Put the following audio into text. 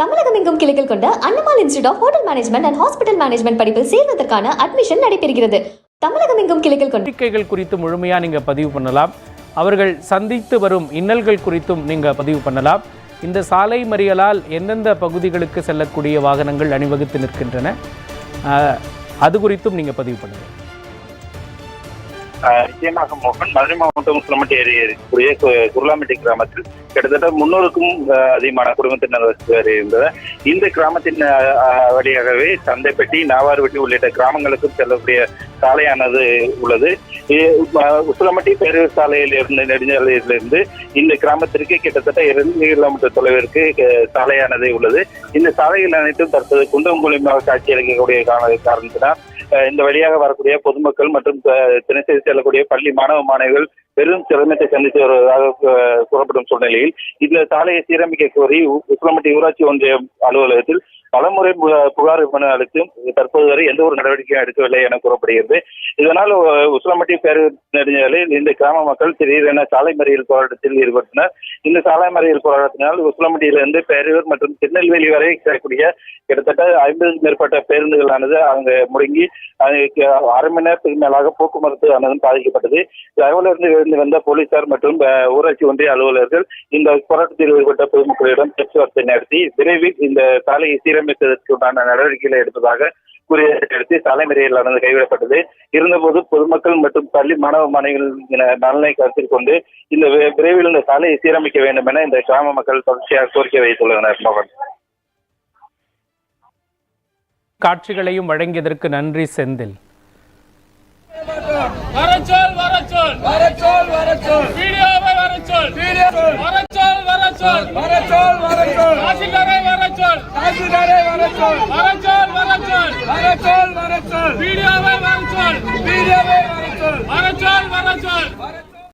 தமிழகம் எங்கும் கிளைகள் கொண்ட Annamal institute of hotel management and hospital management படிப்பில் சேர்வதற்கான அட்மிஷன் நடைபெறுகிறது. தமிழகம் எங்கும் கிளைகள் கொண்ட கோரிக்கைகள் குறித்து முழுமையாக நீங்கள் பதிவு பண்ணலாம். அவர்கள் சந்தித்து வரும் இன்னல்கள் குறித்தும் நீங்கள் பதிவு பண்ணலாம். இந்த சாலை மறியலால் எந்தெந்த பகுதிகளுக்கு செல்லக்கூடிய வாகனங்கள் அணிவகுத்து நிற்கின்றன அது குறித்தும் நீங்கள் பதிவு பண்ணுங்கள் நிச்சயமாக மோகன் மதுரை மாவட்டம் உசிலம்பட்டி ஏரியா இருக்கக்கூடிய கு- கிராமத்தில் கிட்டத்தட்ட முன்னூறுக்கும் அதிகமான குடும்பத்தினர் இருந்தது இந்த கிராமத்தின் வழியாகவே சந்தைப்பட்டி நாவார்பட்டி உள்ளிட்ட கிராமங்களுக்கும் செல்லக்கூடிய சாலையானது உள்ளது. இது, ஆஹ், பேரூர் சாலையில் இருந்து நெடுஞ்சாலையிலிருந்து இந்த கிராமத்திற்கு கிட்டத்தட்ட இரண்டு கிலோமீட்டர் தொலைவிற்கு சாலையானதே சாலையானது உள்ளது. இந்த சாலைகள் அனைத்தும் தற்போது குண்டும் குழியுமாக காட்சியளிக்கக்கூடிய காரணத்தினால் இந்த வழியாக வரக்கூடிய பொதுமக்கள் மற்றும் தினசரி செல்லக்கூடிய பள்ளி மாணவ மாணவிகள் பெரும் சிரமத்தை சந்தித்து வருவதாக கூறப்படும் சூழ்நிலையில் இந்த சாலையை சீரமைக்க கோரி உ- ஊராட்சி ஒன்றிய அலுவலகத்தில் பலமுறை பு- புகார் மனு அளித்தும் தற்போது வரை எந்த ஒரு நடவடிக்கையும் எடுக்கவில்லை என கூறப்படுகிறது. இதனால் அஹ், உசிலம்பட்டி பேருந்து நெடுஞ்சாலையில் இந்த கிராம மக்கள் திடீரென சாலை மறியல் போராட்டத்தில் ஈடுபட்டனர். இந்த சாலை மறியல் போராட்டத்தினால் உசிலம்பட்டியிலிருந்து பேரூர் மற்றும் திருநெல்வேலி வரை கிடைக்கக்கூடிய கிட்டத்தட்ட ஐம்பதுக்கும் மேற்பட்ட பேருந்துகளானது அங்கு முடங்கி அதுக்கு அரை மணி நேரத்துக்கு மேலாக போக்குவரத்து ஆனதும் பாதிக்கப்பட்டது. தகவலிருந்து இருந்து வந்த போலீசார் மற்றும் ஊராட்சி ஒன்றிய அலுவலர்கள் இந்த போராட்டத்தில் ஈடுபட்ட பொதுமக்களிடம் பேச்சுவார்த்தை நடத்தி விரைவில் இந்த சாலையை சீரமைப்பதற்கு உண்டான நடவடிக்கைகளை எடுப்பதாக கூறியதை அடுத்து சாலை மறியலானது கைவிடப்பட்டது. இருந்தபோது பொதுமக்கள் மற்றும் பள்ளி மாணவ மாணவிகள் நலனை கருத்தில் கொண்டு இந்த விரைவில் இந்த சாலையை சீரமைக்க வேண்டும் என இந்த கிராம மக்கள் தொடர்ச்சியாக கோரிக்கை வைத்துள்ளனர் மோகன். காட்சிகளையும் வழங்கியதற்கு நன்றி செந்தில். வரச்சொல் வரச்சொல். வரச்சொல் வரச்சொல். வீடியோவை வரச்சொல். வீடியோ வரச்சொல் வரச்சொல். வரச்சொல் வரச்சொல். தாசில்தாரை வரச்சொல் தாசில்தாரே வரச்சொல் வரச்சொல் வரச்சொல் வரச்சொல் வரச்சொல் வீடியோவை வரச்சொல் வீடியோவே வரச்சொல் வரச்சொல் வரச்சொல் வரச்சொல்